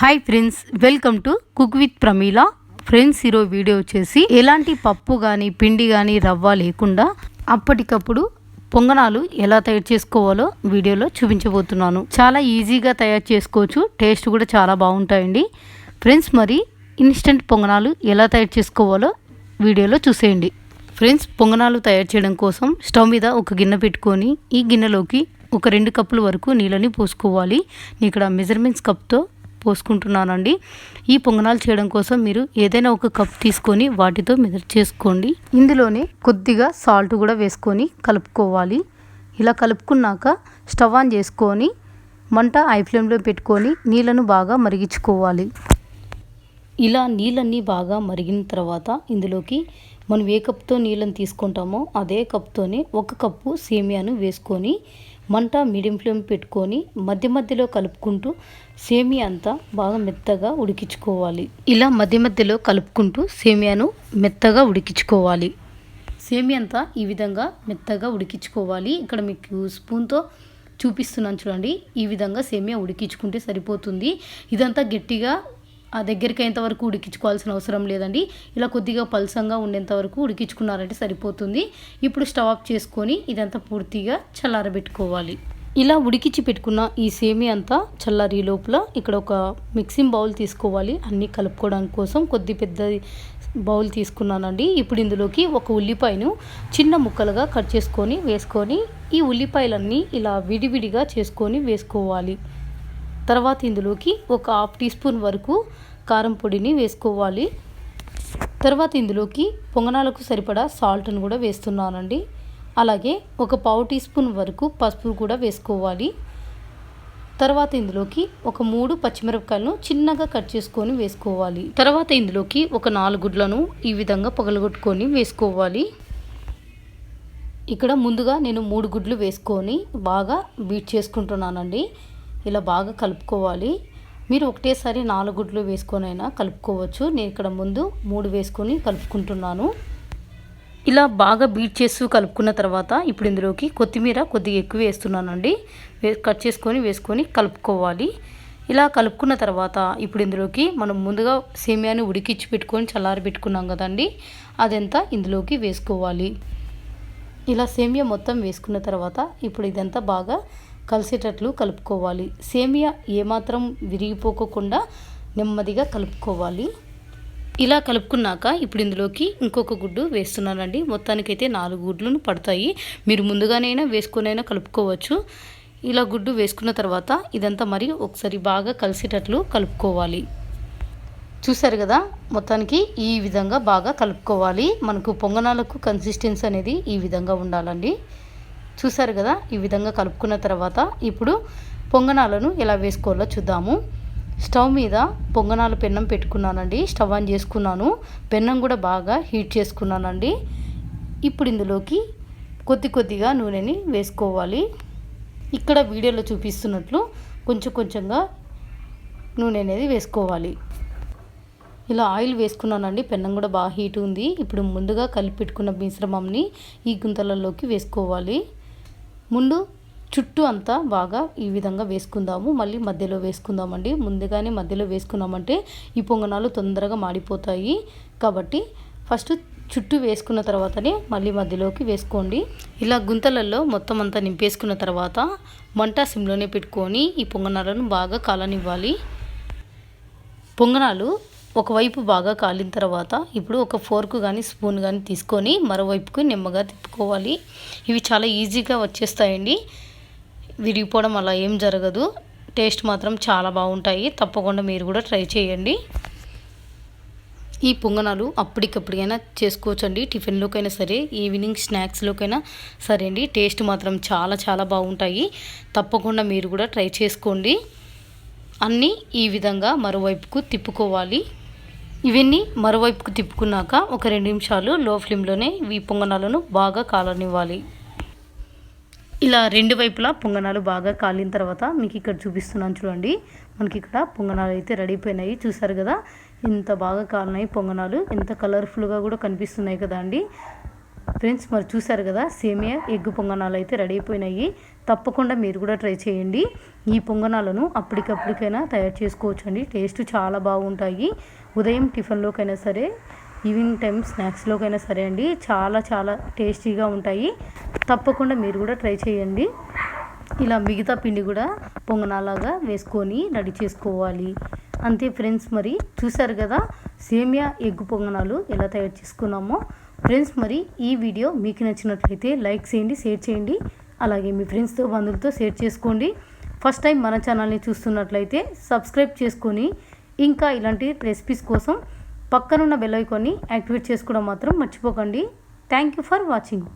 Hi friends welcome to cook with Pramila friends ఈరోజు video వచ్చేసి ఎలాంటి పప్పు కానీ పిండి కానీ రవ్వ లేకుండా అప్పటికప్పుడు పొంగనాలు ఎలా తయారు చేసుకోవాలో వీడియోలో చూపించబోతున్నాను. చాలా ఈజీగా తయారు చేసుకోవచ్చు. టేస్ట్ కూడా చాలా బాగుంటాయండి. ఫ్రెండ్స్ మరి ఇన్స్టెంట్ పొంగనాలు ఎలా తయారు చేసుకోవాలో వీడియోలో చూసేయండి. ఫ్రెండ్స్ పొంగనాలు తయారు చేయడం కోసం స్టవ్ మీద ఒక గిన్నె పెట్టుకొని ఈ గిన్నెలోకి ఒక రెండు కప్పుల వరకు నీళ్ళని పోసుకోవాలి. ఇక్కడ మెజర్మెంట్స్ కప్తో పోసుకుంటున్నానండి. ఈ పొంగనాలు చేయడం కోసం మీరు ఏదైనా ఒక కప్ తీసుకొని వాటితో మెదడు చేసుకోండి. ఇందులోనే కొద్దిగా సాల్ట్ కూడా వేసుకొని కలుపుకోవాలి. ఇలా కలుపుకున్నాక స్టవ్ ఆన్ చేసుకొని మంట ఐ ఫ్లేమ్లో పెట్టుకొని నీళ్ళను బాగా మరిగించుకోవాలి. ఇలా నీళ్ళన్నీ బాగా మరిగిన తర్వాత ఇందులోకి మనం ఏ కప్తో నీళ్ళని తీసుకుంటామో అదే కప్తోనే ఒక కప్పు సేమియాను వేసుకొని మంట మీడియం ఫ్లేమ్ పెట్టుకొని మధ్య మధ్యలో కలుపుకుంటూ సేమియా అంతా బాగా మెత్తగా ఉడికించుకోవాలి. ఇలా మధ్య మధ్యలో కలుపుకుంటూ సేమియాను మెత్తగా ఉడికించుకోవాలి. సేమియా అంతా ఈ విధంగా మెత్తగా ఉడికించుకోవాలి. ఇక్కడ మీకు స్పూన్తో చూపిస్తున్నాను చూడండి. ఈ విధంగా సేమియా ఉడికించుకుంటే సరిపోతుంది. ఇదంతా గట్టిగా ఆ దగ్గరికి అయ్యేంత వరకు ఉడికించుకోవాల్సిన అవసరం లేదండి. ఇలా కొద్దిగా పలసంగా ఉండేంత వరకు ఉడికించుకున్నారంటే సరిపోతుంది. ఇప్పుడు స్టవ్ ఆఫ్ చేసుకొని ఇదంతా పూర్తిగా చల్లారబెట్టుకోవాలి. ఇలా ఉడికించి పెట్టుకున్న ఈ సేమి అంతా చల్లారి లోపల ఇక్కడ ఒక మిక్సింగ్ బౌల్ తీసుకోవాలి. అన్నీ కలుపుకోవడానికి కోసం కొద్ది పెద్ద బౌల్ తీసుకున్నానండి. ఇప్పుడు ఇందులోకి ఒక ఉల్లిపాయను చిన్న ముక్కలుగా కట్ చేసుకొని వేసుకొని ఈ ఉల్లిపాయలన్నీ ఇలా విడివిడిగా చేసుకొని వేసుకోవాలి. తర్వాత ఇందులోకి ఒక హాఫ్ టీ స్పూన్ వరకు కారం పొడిని వేసుకోవాలి. తర్వాత ఇందులోకి పొంగనాలకు సరిపడా సాల్ట్ను కూడా వేస్తున్నానండి. అలాగే ఒక పావు టీ స్పూన్ వరకు పసుపు కూడా వేసుకోవాలి. తర్వాత ఇందులోకి ఒక మూడు పచ్చిమిరపకాయలను చిన్నగా కట్ చేసుకొని వేసుకోవాలి. తర్వాత ఇందులోకి ఒక నాలుగు గుడ్లను ఈ విధంగా పగలగొట్టుకొని వేసుకోవాలి. ఇక్కడ ముందుగా నేను మూడు గుడ్లు వేసుకొని బాగా బీట్ చేసుకుంటున్నానండి. ఇలా బాగా కలుపుకోవాలి. మీరు ఒకటేసారి నాలుగు గుడ్లు వేసుకొని అయినా కలుపుకోవచ్చు. నేను ఇక్కడ ముందు మూడు వేసుకొని కలుపుకుంటున్నాను. ఇలా బాగా బీట్ చేస్తూ కలుపుకున్న తర్వాత ఇప్పుడు ఇందులోకి కొత్తిమీర కొద్దిగా ఎక్కువ వేస్తున్నానండి. వే కట్ చేసుకొని వేసుకొని కలుపుకోవాలి. ఇలా కలుపుకున్న తర్వాత ఇప్పుడు ఇందులోకి మనం ముందుగా సేమియాని ఉడికించి పెట్టుకొని చల్లారి పెట్టుకున్నాం కదండి. అదంతా ఇందులోకి వేసుకోవాలి. ఇలా సేమియా మొత్తం వేసుకున్న తర్వాత ఇప్పుడు ఇదంతా బాగా కలిసేటట్లు కలుపుకోవాలి. సేమియా ఏమాత్రం విరిగిపోకుండా నెమ్మదిగా కలుపుకోవాలి. ఇలా కలుపుకున్నాక ఇప్పుడు ఇందులోకి ఇంకొక గుడ్డు వేస్తున్నానండి. మొత్తానికైతే నాలుగు గుడ్లను పడతాయి. మీరు ముందుగానైనా వేసుకునైనా కలుపుకోవచ్చు. ఇలా గుడ్డు వేసుకున్న తర్వాత ఇదంతా మరి ఒకసారి బాగా కలిసేటట్లు కలుపుకోవాలి. చూసారు కదా? మొత్తానికి ఈ విధంగా బాగా కలుపుకోవాలి. మనకు పొంగనాలకు కన్సిస్టెన్సీ అనేది ఈ విధంగా ఉండాలండి. చూసారు కదా? ఈ విధంగా కలుపుకున్న తర్వాత ఇప్పుడు పొంగనాలను ఎలా వేసుకోవాలో చూద్దాము. స్టవ్ మీద పొంగనాలు పెన్నం పెట్టుకున్నానండి. స్టవ్ ఆన్ చేసుకున్నాను. పెన్నం కూడా బాగా హీట్ చేసుకున్నానండి. ఇప్పుడు ఇందులోకి కొద్ది కొద్దిగా నూనెని వేసుకోవాలి. ఇక్కడ వీడియోలో చూపిస్తున్నట్లు కొంచెం కొంచెంగా నూనె అనేది వేసుకోవాలి. ఇలా ఆయిల్ వేసుకున్నానండి. పెన్నం కూడా బాగా హీట్ ఉంది. ఇప్పుడు ముందుగా కలిపి పెట్టుకున్న మిశ్రమంని ఈ గుంతలలోకి వేసుకోవాలి. ముందు చుట్టూ అంతా బాగా ఈ విధంగా వేసుకుందాము. మళ్ళీ మధ్యలో వేసుకుందామండి. ముందుగానే మధ్యలో వేసుకున్నామంటే ఈ పొంగనాలు తొందరగా మాడిపోతాయి. కాబట్టి ఫస్ట్ చుట్టూ వేసుకున్న తర్వాతనే మళ్ళీ మధ్యలోకి వేసుకోండి. ఇలా గుంతలలో మొత్తం అంతా నింపేసుకున్న తర్వాత మంట సిమ్లోనే పెట్టుకొని ఈ పొంగనాలను బాగా కాలనివ్వాలి. పొంగనాలు ఒకవైపు బాగా కాలిన తర్వాత ఇప్పుడు ఒక ఫోర్క్ కానీ స్పూన్ కానీ తీసుకొని మరోవైపుకు నెమ్మగా తిప్పుకోవాలి. ఇవి చాలా ఈజీగా వచ్చేస్తాయండి. విరిగిపోవడం అలా ఏం జరగదు. టేస్ట్ మాత్రం చాలా బాగుంటాయి. తప్పకుండా మీరు కూడా ట్రై చేయండి. ఈ పొంగనాలు అప్పటికప్పటికైనా చేసుకోవచ్చండి. టిఫిన్లోకైనా సరే ఈవినింగ్ స్నాక్స్లోకైనా సరే అండి. టేస్ట్ మాత్రం చాలా చాలా బాగుంటాయి. తప్పకుండా మీరు కూడా ట్రై చేసుకోండి. అన్నీ ఈ విధంగా మరోవైపుకు తిప్పుకోవాలి. ఇవన్నీ మరోవైపుకు తిప్పుకున్నాక ఒక రెండు నిమిషాలు లో ఫ్లేమ్లోనే ఈ పొంగనాలను బాగా కాలనివ్వాలి. ఇలా రెండు వైపులా పొంగనాలు బాగా కాలిన తర్వాత మీకు ఇక్కడ చూపిస్తున్నాను చూడండి. మనకి ఇక్కడ పొంగనాలు అయితే రెడీ అయిపోయినాయి. చూసారు కదా? ఇంత బాగా కాలినాయి పొంగనాలు. ఎంత కలర్ఫుల్గా కూడా కనిపిస్తున్నాయి కదా అండి. ఫ్రెండ్స్ మరి చూసారు కదా? సేమియా ఎగ్ పొంగనాలు అయితే రెడీ అయిపోయినాయి. తప్పకుండా మీరు కూడా ట్రై చేయండి. ఈ పొంగనాలను అప్పటికప్పటికైనా తయారు చేసుకోవచ్చు అండి టేస్ట్ చాలా బాగుంటాయి. ఉదయం టిఫిన్లోకైనా సరే ఈవినింగ్ టైం స్నాక్స్లోకైనా సరే అండి చాలా చాలా టేస్టీగా ఉంటాయి. తప్పకుండా మీరు కూడా ట్రై చేయండి. ఇలా మిగతా పిండి కూడా పొంగనాలాగా వేసుకొని రెడీ చేసుకోవాలి. అంతే ఫ్రెండ్స్ మరి చూసారు కదా సేమియా ఎగ్గు పొంగనాలు ఎలా తయారు చేసుకున్నామో. ఫ్రెండ్స్ మరి ఈ వీడియో మీకు నచ్చినట్లయితే లైక్ చేయండి షేర్ చేయండి. అలాగే మీ ఫ్రెండ్స్తో బంధువులతో షేర్ చేసుకోండి. ఫస్ట్ టైం మన ఛానల్ని చూస్తున్నట్లయితే సబ్స్క్రైబ్ చేసుకొని ఇంకా ఇలాంటి రెసిపీస్ కోసం పక్కనున్న బెల్ ఐకాన్ని యాక్టివేట్ చేసుకోవడం మాత్రం మర్చిపోకండి. Thank you for watching